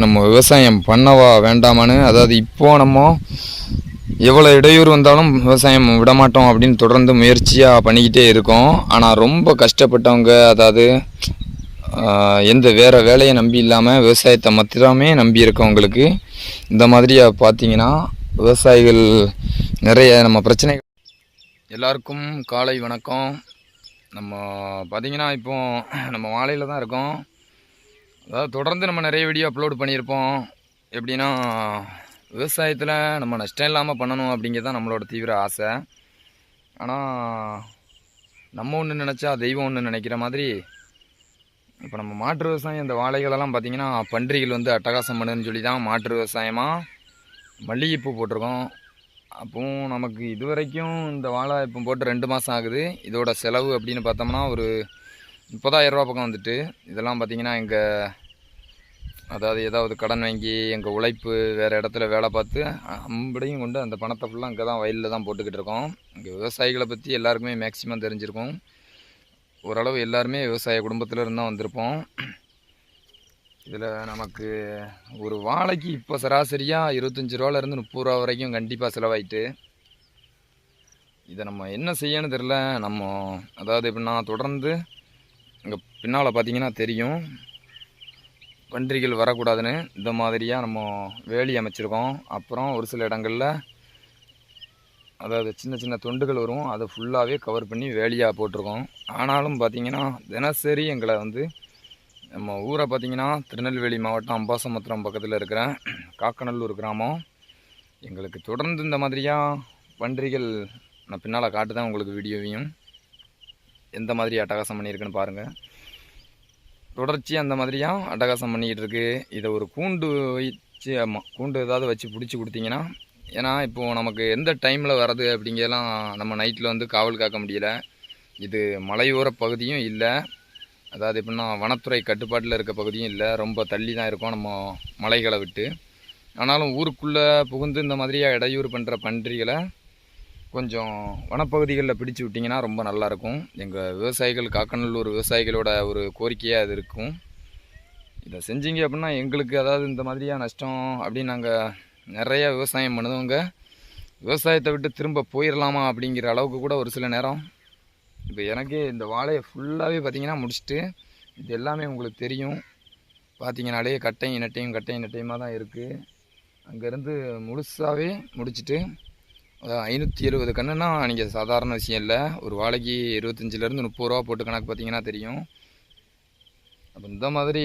நம்ம விவசாயம் பண்ணவா வேண்டாமான்னு அதாவது இப்போ நம்ம எவ்வளோ இடையூறு வந்தாலும் விவசாயம் விடமாட்டோம் அப்படின்னு தொடர்ந்து முயற்சியாக பண்ணிக்கிட்டே இருக்கோம். ஆனால் ரொம்ப கஷ்டப்பட்டவங்க அதாவது எந்த வேறு வேலையை நம்பி இல்லாமல் விவசாயத்தை மாத்திரமே நம்பி இருக்கவங்களுக்கு இந்த மாதிரியா பார்த்தீங்கன்னா விவசாயிகள் நிறைய நம்ம பிரச்சனை எல்லாருக்கும் காலை வணக்கம். நம்ம பார்த்தீங்கன்னா இப்போ நம்ம மாலையில் தான் இருக்கோம். அதாவது தொடர்ந்து நம்ம நிறைய வீடியோ அப்லோட் பண்ணியிருப்போம். எப்படின்னா விவசாயத்தில் நம்ம நஷ்டம் இல்லாமல் பண்ணணும் அப்படிங்கிறது தான் நம்மளோட தீவிர ஆசை. ஆனால் நம்ம ஒன்று நினச்சா தெய்வம் ஒன்று நினைக்கிற மாதிரி இப்போ நம்ம மாற்று விவசாயம் இந்த வாழைகளெல்லாம் பார்த்திங்கன்னா பன்றிகள் வந்து அட்டகாசம் பண்ணுன்னு சொல்லி தான் மாற்று விவசாயமாக மல்லிகைப்பூ போட்டிருக்கோம். அப்போவும் நமக்கு இது வரைக்கும் இந்த வாழை இப்போ போட்டு ரெண்டு மாதம் ஆகுது. இதோட செலவு அப்படின்னு பார்த்தோம்னா ஒரு முப்பதாயிரம் ரூபா பக்கம் வந்துட்டு. இதெல்லாம் பார்த்திங்கன்னா எங்கள் அதாவது ஏதாவது கடன் வாங்கி எங்கள் உழைப்பு வேறு இடத்துல வேலை பார்த்து அம்படியும் கொண்டு அந்த பணத்தை ஃபுல்லாக இங்கே தான் வயலில் தான் போட்டுக்கிட்டு இருக்கோம். இங்கே விவசாயிகளை பற்றி எல்லாருக்குமே மேக்ஸிமம் தெரிஞ்சிருக்கும். ஓரளவு எல்லாருமே விவசாய குடும்பத்தில் இருந்தால் வந்திருப்போம். இதில் நமக்கு ஒரு வாழைக்கு இப்போ சராசரியாக இருபத்தஞ்சி ரூபாலேருந்து முப்பது ரூபா வரைக்கும் கண்டிப்பாக செலவாயிட்டு. இதை நம்ம என்ன செய்யணும்னு தெரில நம்ம அதாவது எப்படின்னா தொடர்ந்து இங்கே பின்னால் பார்த்தீங்கன்னா தெரியும். பன்றிகள் வரக்கூடாதுன்னு இந்த மாதிரியாக நம்ம வேலி அமைச்சிருக்கோம். அப்புறம் ஒரு சில இடங்களில் அதாவது சின்ன சின்ன தொண்டுகள் வரும். அதை ஃபுல்லாகவே கவர் பண்ணி வேலியாக போட்டிருக்கோம். ஆனாலும் பார்த்தீங்கன்னா தினசரி எங்களை வந்து நம்ம ஊரை பார்த்திங்கன்னா திருநெல்வேலி மாவட்டம் அம்பாசமுத்திரம் பக்கத்தில் இருக்கிற காக்கநல்லூர் கிராமம். எங்களுக்கு தொடர்ந்து இந்த மாதிரியாக பன்றிகள் நான் பின்னால் காட்டு தான் உங்களுக்கு வீடியோவையும் எந்த மாதிரி அட்டகாசம் பண்ணியிருக்குன்னு பாருங்கள் தொடர்ச்சி அந்த மாதிரியாக அட்டகாசம் பண்ணிக்கிட்டு இருக்குது இதை ஒரு கூண்டு வச்சு ஆமாம் கூண்டு ஏதாவது வச்சு பிடிச்சி கொடுத்தீங்கன்னா ஏன்னா இப்போது நமக்கு எந்த டைமில் வர்றது அப்படிங்கலாம் நம்ம நைட்டில் வந்து காவல் காக்க முடியல. இது மலையோர பகுதியும் இல்லை. அதாவது எப்படின்னா வனத்துறை கட்டுப்பாட்டில் இருக்க பகுதியும் இல்லை. ரொம்ப தள்ளி தான் இருக்கும் நம்ம மலைகளை விட்டு. ஆனாலும் ஊருக்குள்ளே புகுந்து இந்த மாதிரியாக இடையூறு பண்ணுற பன்றிகளை கொஞ்சம் வனப்பகுதிகளில் பிடிச்சு விட்டிங்கன்னா ரொம்ப நல்லாயிருக்கும். எங்கள் விவசாயிகள் காக்கநல்லூர் விவசாயிகளோட ஒரு கோரிக்கையாக அது இருக்கும். இதை செஞ்சீங்க அப்படின்னா எங்களுக்கு அதாவது இந்த மாதிரியாக நஷ்டம் அப்படின்னு நாங்கள் நிறையா விவசாயம் பண்ணுதவங்க விவசாயத்தை விட்டு திரும்ப போயிடலாமா அப்படிங்கிற அளவுக்கு கூட ஒரு சில நேரம் இப்போ எனக்கே இந்த வாழையை ஃபுல்லாகவே பார்த்திங்கன்னா முடிச்சுட்டு இது எல்லாமே உங்களுக்கு தெரியும். பார்த்தீங்கனாலே கட்டையும் நட்டையும் கட்டையும் நட்டையுமாக தான் இருக்குது அங்கேருந்து முழுசாகவே முடிச்சுட்டு ஐநூற்றி எழுபது கன்றுன்னா நீங்கள் சாதாரண விஷயம் இல்லை. ஒரு வாழைக்கு இருபத்தஞ்சிலேருந்து முப்பது ரூபா போட்டு கணக்கு பார்த்தீங்கன்னா தெரியும். அப்போ இந்த மாதிரி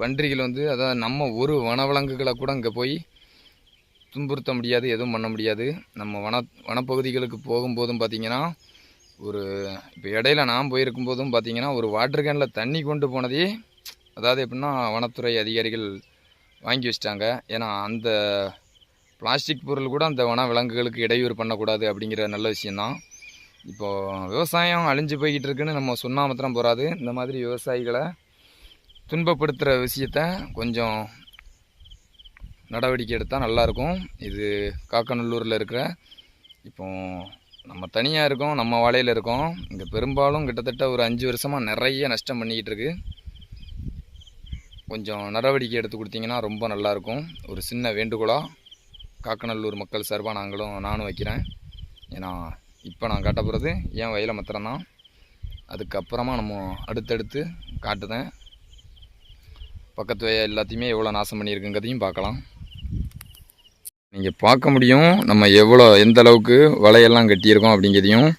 பன்றிகள் வந்து அதாவது நம்ம ஒரு வனவிலங்குகளை கூட இங்கே போய் துன்புறுத்த முடியாது எதுவும் பண்ண முடியாது. நம்ம வன வனப்பகுதிகளுக்கு போகும்போதும் பார்த்திங்கன்னா ஒரு இப்போ இடையில நான் போயிருக்கும் போதும் பார்த்தீங்கன்னா ஒரு வாட்டர் கேனில் தண்ணி கொண்டு போனதே அதாவது எப்படின்னா வனத்துறை அதிகாரிகள் வாங்கி வச்சிட்டாங்க. ஏன்னா அந்த பிளாஸ்டிக் பொருள் கூட அந்த வன விலங்குகளுக்கு இடையூறு பண்ணக்கூடாது அப்படிங்கிற நல்ல விஷயந்தான் இப்போது விவசாயம் அழிஞ்சு போய்கிட்டு இருக்குன்னு நம்ம சொன்னால் மாத்திரம் போகாது இந்த மாதிரி விவசாயிகளை துன்பப்படுத்துகிற விஷயத்த கொஞ்சம் நடவடிக்கை எடுத்தால் நல்லாயிருக்கும் இது காக்கநல்லூரில் இருக்கிற இப்போ நம்ம தனியாக இருக்கோம் நம்ம வாழையில் இருக்கோம். இங்கே பெரும்பாலும் கிட்டத்தட்ட ஒரு அஞ்சு வருஷமாக நிறைய நஷ்டம் பண்ணிக்கிட்டு இருக்கு. கொஞ்சம் நடவடிக்கை எடுத்து கொடுத்தீங்கன்னா ரொம்ப நல்லாயிருக்கும் ஒரு சின்ன வேண்டுகோளாக காக்கநல்லூர் மக்கள் சார்பாக நாங்களும் நானும் வைக்கிறேன். ஏன்னா இப்போ நான் காட்ட போகிறது ஏன் வயலை மாத்திரம்தான். அதுக்கப்புறமா நம்ம அடுத்தடுத்து காட்டுதேன் பக்கத்து வய எல்லாத்தையுமே எவ்வளோ நாசம் பண்ணியிருக்குங்கிறதையும் பார்க்கலாம். நீங்கள் பார்க்க முடியும் நம்ம எவ்வளோ எந்த அளவுக்கு வலையெல்லாம் கட்டியிருக்கோம் அப்படிங்கிறதையும்.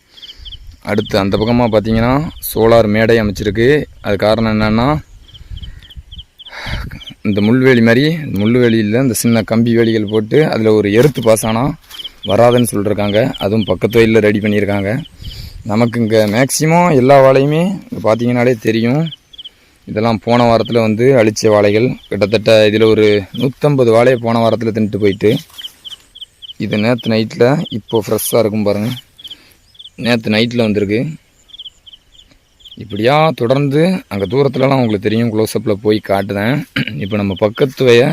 அடுத்து அந்த பக்கமாக பார்த்தீங்கன்னா சோலார் மேடை அமைச்சிருக்கு. அது காரணம் என்னென்னா இந்த முள்வேலி மாதிரி முள்வேலியில் இந்த சின்ன கம்பி வேலிகள் போட்டு அதில் ஒரு எருத்து பாசனம் வராதுன்னு சொல்லியிருக்காங்க அதுவும் பக்கத்து வயலில் ரெடி பண்ணியிருக்காங்க நமக்கு இங்கே மேக்ஸிமம் எல்லா வாழையுமே பார்த்தீங்கன்னாலே தெரியும். இதெல்லாம் போன வாரத்தில் வந்து அழிச்ச வாழைகள். கிட்டத்தட்ட இதில் ஒரு நூற்றம்பது வாழையை போன வாரத்தில் தின்ட்டு போயிட்டு இது நேற்று நைட்டில் இப்போது ஃப்ரெஷ்ஷாக இருக்கும் பாருங்கள் நேற்று நைட்டில் வந்திருக்கு. இப்படியா தொடர்ந்து அங்கே தூரத்துலலாம் உங்களுக்கு தெரியும் க்ளோஸ்அப்பில் போய் காட்டுதேன். இப்போ நம்ம பக்கத்து வய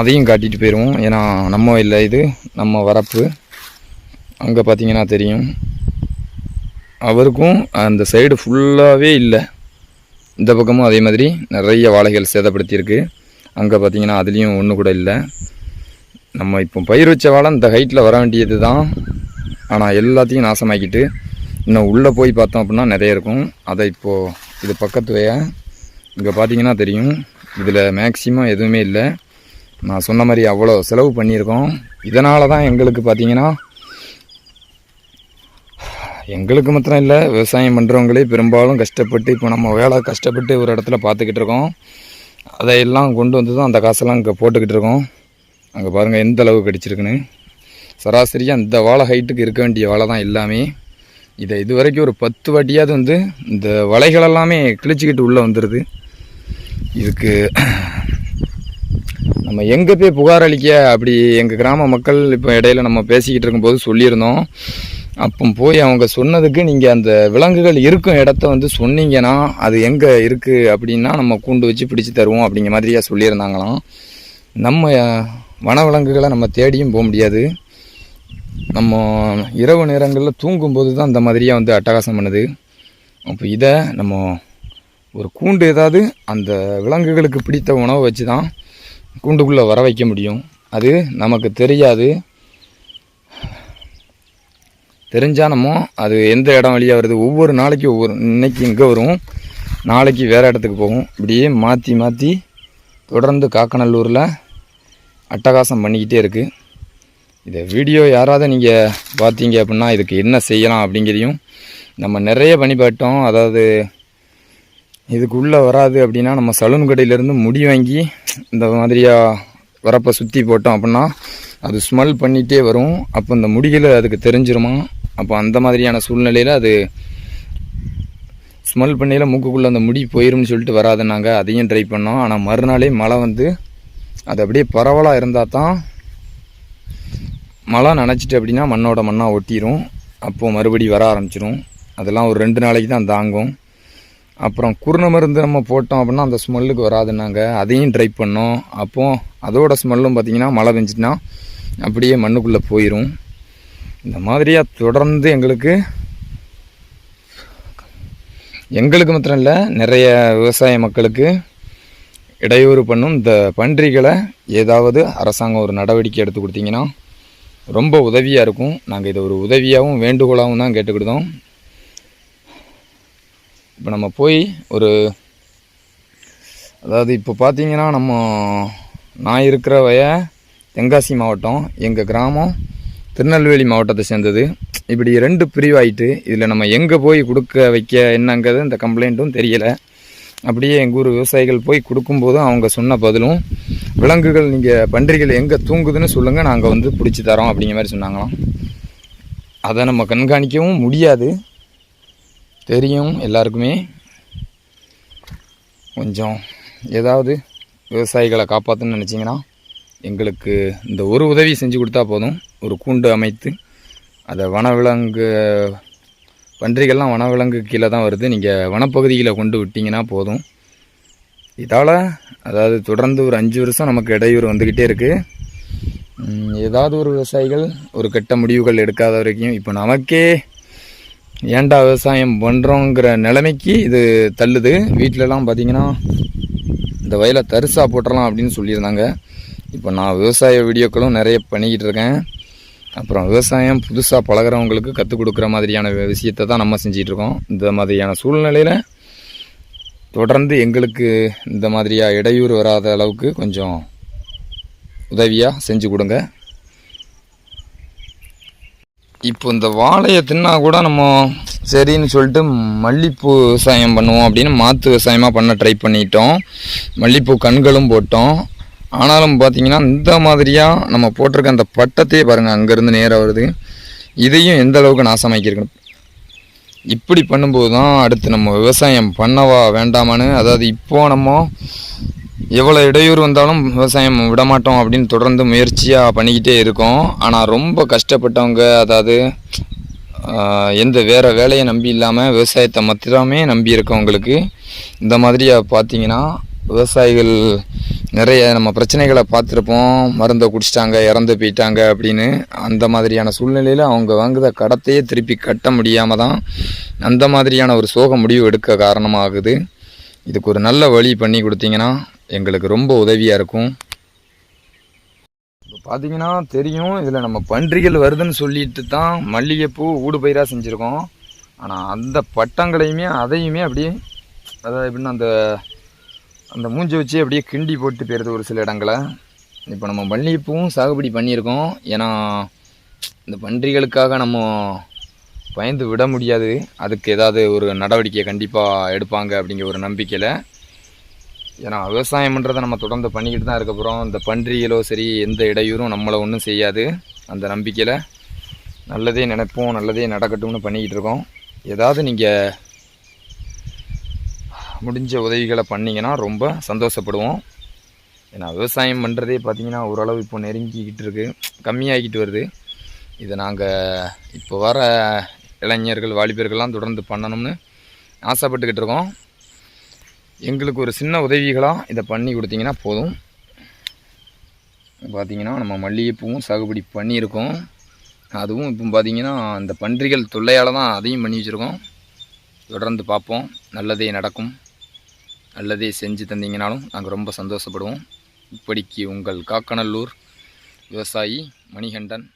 அதையும் காட்டிட்டு போயிடுவோம் ஏன்னா நம்ம இல்லை இது நம்ம வரப்பு. அங்கே பார்த்தீங்கன்னா தெரியும். அவருக்கும் அந்த சைடு ஃபுல்லாகவே இல்லை. இந்த பக்கமும் அதே மாதிரி நிறைய வாழைகள் சேதப்படுத்தியிருக்கு. அங்கே பார்த்தீங்கன்னா அதுலேயும் ஒன்று கூட இல்லை. நம்ம இப்போ பயிர் வச்ச வாழை இந்த ஹைட்டில் வர வேண்டியது தான் ஆனால் எல்லாத்தையும் நாசமாக்கிட்டு இன்னும் உள்ளே போய் பார்த்தோம் அப்படின்னா நிறைய இருக்கும். அதை இப்போது இது பக்கத்து இங்கே பார்த்தீங்கன்னா தெரியும். இதில் மேக்ஸிமம் எதுவுமே இல்லை. நான் சொன்ன மாதிரி அவ்வளோ செலவு பண்ணியிருக்கோம். இதனால தான் எங்களுக்கு பார்த்தீங்கன்னா எங்களுக்கு மாத்திரம் இல்லை விவசாயம் பண்ணுறவங்களே பெரும்பாலும் கஷ்டப்பட்டு இப்போ நம்ம வேலை கஷ்டப்பட்டு ஒரு இடத்துல பார்த்துக்கிட்டு இருக்கோம். அதையெல்லாம் கொண்டு வந்து தான் அந்த காசெல்லாம் இங்கே போட்டுக்கிட்டு இருக்கோம். அங்கே பாருங்கள் எந்த அளவு கிடச்சிருக்குன்னு. சராசரியாக இந்த வாழை ஹைட்டுக்கு இருக்க வேண்டிய வாழை தான் எல்லாமே. இதை இது வரைக்கும் ஒரு பத்து வாட்டியாவது வந்து இந்த வலைகள் எல்லாமே கிழிச்சிக்கிட்டு உள்ளே வந்துடுது இதுக்கு நம்ம எங்கே போய் புகார் அளிக்க? அப்படி எங்கள் கிராம மக்கள் இப்போ இடையில நம்ம பேசிக்கிட்டு இருக்கும்போது சொல்லியிருந்தோம். அப்போ போய் அவங்க சொன்னதுக்கு நீங்கள் அந்த விலங்குகள் இருக்கும் இடத்த வந்து சொன்னீங்கன்னா அது எங்கே இருக்குது அப்படின்னா நம்ம கூண்டு வச்சு பிடிச்சி தருவோம் அப்படிங்கிற மாதிரியா சொல்லியிருந்தாங்களாம். நம்ம வனவிலங்குகளை நம்ம தேடியும் போக முடியாது. நம்ம இரவு நேரங்களில் தூங்கும்போது தான் இந்த மாதிரியாக வந்து அட்டகாசம் பண்ணுது. அப்போ இதை நம்ம ஒரு கூண்டு ஏதாவது அந்த விலங்குகளுக்கு பிடித்த உணவை வச்சு தான் கூண்டுக்குள்ளே வர வைக்க முடியும். அது நமக்கு தெரியாது. தெரிஞ்சால் நம்ம அது எந்த இடம் வழியாக வருது? ஒவ்வொரு நாளைக்கு ஒவ்வொரு இன்றைக்கி இங்கே வரும். நாளைக்கு வேறு இடத்துக்கு போகும். இப்படியே மாற்றி மாற்றி தொடர்ந்து காக்கநல்லூரில் அட்டகாசம் பண்ணிக்கிட்டே இருக்குது இதை வீடியோ யாராவது நீங்கள் பார்த்தீங்க அப்படின்னா இதுக்கு என்ன செய்யலாம் அப்படிங்கிறதையும் நம்ம நிறைய பண்ணி அதாவது இதுக்குள்ளே வராது அப்படின்னா நம்ம சலூன் கடையிலேருந்து முடி வாங்கி இந்த மாதிரியாக வரப்போ சுற்றி போட்டோம் அப்படின்னா அது ஸ்மெல் பண்ணிகிட்டே வரும். அப்போ இந்த முடிகளை அதுக்கு தெரிஞ்சிருமா? அப்போ அந்த மாதிரியான சூழ்நிலையில் அது ஸ்மெல் பண்ணியில் மூக்குக்குள்ளே அந்த முடி போயிரும்னு சொல்லிட்டு வராதுனாங்க அதையும் ட்ரை பண்ணோம். ஆனால் மறுநாளே மழை வந்து அது அப்படியே பரவலாக இருந்தால் தான் மழை நனைச்சிட்டு அப்படின்னா மண்ணோட மண்ணாக ஒட்டிடும் அப்போது மறுபடி வர ஆரம்பிச்சிடும் அதெல்லாம் ஒரு ரெண்டு நாளைக்கு தான் தாங்கும். அப்புறம் குருண மருந்து நம்ம போட்டோம் அப்படின்னா அந்த ஸ்மெல்லுக்கு வராதுன்னாங்க அதையும் ட்ரை பண்ணோம். அப்போது அதோட ஸ்மெல்லும் பார்த்திங்கன்னா மழை பெஞ்சிட்டுனா அப்படியே மண்ணுக்குள்ளே போயிடும் இந்த மாதிரியாக தொடர்ந்து எங்களுக்கு எங்களுக்கு மாத்திரம் இல்லை நிறைய விவசாய மக்களுக்கு இடையூறு பண்ணும் இந்த பன்றிகளை ஏதாவது அரசாங்கம் ஒரு நடவடிக்கை எடுத்து கொடுத்தீங்கன்னா ரொம்ப உதவியாக இருக்கும். நாங்கள் இதை ஒரு உதவியாகவும் வேண்டுகோளாகவும் தான் கேட்டுக்கிட்டோம். இப்போ நம்ம போய் ஒரு அதாவது இப்போ பார்த்தீங்கன்னா நம்ம நான் இருக்கிற வய தென்காசி மாவட்டம் எங்கள் கிராமம் திருநெல்வேலி மாவட்டத்தை சேர்ந்தது. இப்படி ரெண்டு பிரிவாயிட்டு இதில் நம்ம எங்கே போய் கொடுக்க வைக்க என்னங்கிறது இந்த கம்ப்ளைண்ட்டும் தெரியலை. அப்படியே எங்கள் ஊர் விவசாயிகள் போய் கொடுக்கும்போதும் அவங்க சொன்ன பதிலும் விலங்குகள் நீங்கள் பன்றிகள் எங்கே தூங்குதுன்னு சொல்லுங்கள் நாங்கள் வந்து பிடிச்சி தரோம் அப்படிங்கிற மாதிரி சொன்னாங்களாம். அதை நம்ம கண்காணிக்கவும் முடியாது. தெரியும் எல்லாருக்குமே. கொஞ்சம் ஏதாவது விவசாயிகளை காப்பாற்றணும்னு நினச்சிங்கன்னா எங்களுக்கு இந்த ஒரு உதவி செஞ்சு கொடுத்தா போதும். ஒரு கூண்டு அமைத்து அதை வனவிலங்கு பன்றிகள்லாம் வனவிலங்கு கீழே தான் வருது. நீங்கள் வனப்பகுதியில் கொண்டு விட்டிங்கன்னா போதும். இதால் அதாவது தொடர்ந்து ஒரு அஞ்சு வருஷம் நமக்கு இடையூறு வந்துக்கிட்டே இருக்குது ஏதாவது ஒரு விவசாயிகள் ஒரு கெட்ட முடிவுகள் எடுக்காத வரைக்கும் இப்போ நமக்கே ஏன்டா விவசாயம் பண்ணுறோங்கிற நிலைமைக்கு இது தள்ளுது. வீட்டிலலாம் பார்த்திங்கன்னா இந்த வயலை தரிசா போட்டுறலாம் அப்படின்னு சொல்லியிருந்தாங்க. இப்போ நான் விவசாய வீடியோக்களும் நிறைய பண்ணிக்கிட்டு இருக்கேன். அப்புறம் விவசாயம் புதுசாக பழகுறவங்களுக்கு கற்றுக் கொடுக்குற மாதிரியான விஷயத்தை தான் நம்ம செஞ்சிகிட்ருக்கோம் இந்த மாதிரியான சூழ்நிலையில் தொடர்ந்து எங்களுக்கு இந்த மாதிரியாக இடையூறு வராத அளவுக்கு கொஞ்சம் உதவியாக செஞ்சு கொடுங்க. இப்போ இந்த வாழையை தின்னா கூட நம்ம சரின்னு சொல்லிட்டு மல்லிப்பூ விவசாயம் பண்ணுவோம் அப்படின்னு மாற்று விவசாயமாக பண்ண ட்ரை பண்ணிட்டோம். மல்லிப்பூ கண்களும் போட்டோம். ஆனாலும் பார்த்திங்கன்னா இந்த மாதிரியாக நம்ம போட்டிருக்க அந்த பட்டத்தையே பாருங்கள் அங்கேருந்து நேராக வருது. இதையும் எந்த அளவுக்கு நாசமாக்கியிருக்கணும் இப்படி பண்ணும்போது தான் அடுத்து நம்ம விவசாயம் பண்ணவா வேண்டாமான்னு அதாவது இப்போது நம்ம எவ்வளோ இடையூறு வந்தாலும் விவசாயம் விட மாட்டோம் அப்படின்னு தொடர்ந்து முயற்சியாக பண்ணிக்கிட்டே இருக்கோம். ஆனால் ரொம்ப கஷ்டப்பட்டவங்க அதாவது எந்த வேறு வேலையை நம்பி இல்லாமல் விவசாயத்தை மாத்திரமே நம்பி இருக்கவங்களுக்கு இந்த மாதிரியாக பார்த்தீங்கன்னா விவசாயிகள் நிறைய நம்ம பிரச்சனைகளை பார்த்துருப்போம். மருந்தை குடிச்சிட்டாங்க இறந்து போயிட்டாங்க அப்படின்னு. அந்த மாதிரியான சூழ்நிலையில் அவங்க வாங்குத கடத்தையே திருப்பி கட்ட முடியாமல் தான் அந்த மாதிரியான ஒரு சோக முடிவு எடுக்க காரணமாகுது. இதுக்கு ஒரு நல்ல வழி பண்ணி கொடுத்தீங்கன்னா எங்களுக்கு ரொம்ப உதவியாக இருக்கும். இப்போ பார்த்தீங்கன்னா தெரியும் இதில் நம்ம பன்றிகள் வருதுன்னு சொல்லிட்டு தான் மல்லிகைப்பூ ஊடுபயிராக செஞ்சுருக்கோம். ஆனால் அந்த பட்டங்களையுமே அதையுமே அப்படியே அதாவது எப்படின்னா அந்த அந்த மூஞ்சி வச்சு அப்படியே கிண்டி போட்டு போயிருது ஒரு சில இடங்களை. இப்போ நம்ம மல்லிகைப்பூவும் சாகுபடி பண்ணியிருக்கோம். ஏன்னா இந்த பன்றிகளுக்காக நம்ம பயந்து விட முடியாது. அதுக்கு ஏதாவது ஒரு நடவடிக்கை கண்டிப்பாக எடுப்பாங்க அப்படிங்கிற ஒரு நம்பிக்கையில். ஏன்னா விவசாயம் நம்ம தொடர்ந்து பண்ணிக்கிட்டு தான் இருக்கப்புறம் இந்த பன்றிகளோ சரி எந்த இடையூறும் நம்மளை ஒன்றும் செய்யாது. அந்த நம்பிக்கையில் நல்லதே நினைப்போம் நல்லதே நடக்கட்டும்னு பண்ணிக்கிட்டு இருக்கோம். ஏதாவது நீங்கள் முடிஞ்ச உதவிகளை பண்ணிங்கன்னா ரொம்ப சந்தோஷப்படுவோம். ஏன்னா விவசாயம் பண்ணுறதே பார்த்தீங்கன்னா ஓரளவு இப்போ நெருங்கிக்கிட்டு இருக்கு. கம்மியாகிக்கிட்டு வருது. இதை நாங்கள் இப்போ வர இளைஞர்கள் வாலிபர்கள்லாம் தொடர்ந்து பண்ணணும்னு ஆசைப்பட்டுக்கிட்டு இருக்கோம். எங்களுக்கு ஒரு சின்ன உதவிகளாக இதை பண்ணி கொடுத்தீங்கன்னா போதும். பார்த்திங்கன்னா நம்ம மல்லிகைப்பூவும் சாகுபடி பண்ணியிருக்கோம். அதுவும் இப்போ பார்த்தீங்கன்னா அந்த பன்றிகள் தொல்லையால் தான் அதையும் பண்ணி வச்சுருக்கோம். தொடர்ந்து பார்ப்போம். நல்லதே நடக்கும். அல்லது செஞ்சு தந்தீங்கனாலும் நாங்கள் ரொம்ப சந்தோஷப்படுவோம். இப்படிக்கு உங்கள் காக்கநல்லூர் விவசாயி மணிகண்டன்